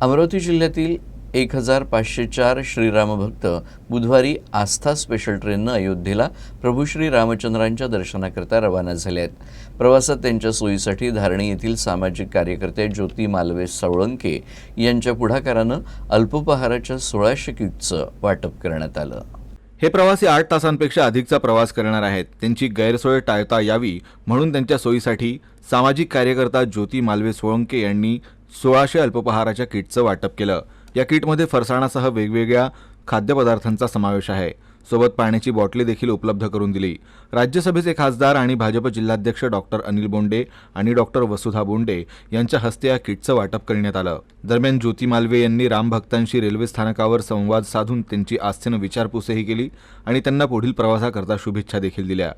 अमरावती जिल्ह्यातील एक हजार पाचशे चार श्रीरामभक्त बुधवारी आस्था स्पेशल ट्रेननं अयोध्येला प्रभू श्री रामचंद्रांच्या दर्शनाकरता रवाना झाले आहेत. प्रवासात त्यांच्या सोयीसाठी धारणी येथील सामाजिक कार्यकर्ते ज्योती मालवे सावळंके यांच्या पुढाकारानं अल्पोपहाराच्या सोळाशे किटचं वाटप करण्यात आलं. हे प्रवासी आठ तासांपेक्षा अधिकचा प्रवास करणार आहेत. त्यांची गैरसोय टाळता यावी म्हणून त्यांच्या सोयीसाठी सामाजिक कार्यकर्ता ज्योती मालवे सोळंके यांनी सोळाशे अल्पपहाराच्या किटचं वाटप केलं. या किटमध्ये फरसाणासह वेगवेगळ्या खाद्यपदार्थांचा समावेश आहे. सोबत पाण्याची बॉटली देखील उपलब्ध करून दिली. राज्यसभेचे खासदार आणि भाजप जिल्हाध्यक्ष डॉक्टर अनिल बोंडे आणि डॉक्टर वसुधा बोंडे यांच्या हस्ते या किटचं वाटप करण्यात आलं. दरम्यान ज्योती मालवे यांनी रामभक्तांशी रेल्वे स्थानकावर संवाद साधून त्यांची आस्थेनं विचारपूसही केली आणि त्यांना पुढील प्रवासाकरता शुभेच्छा देखील दिल्या.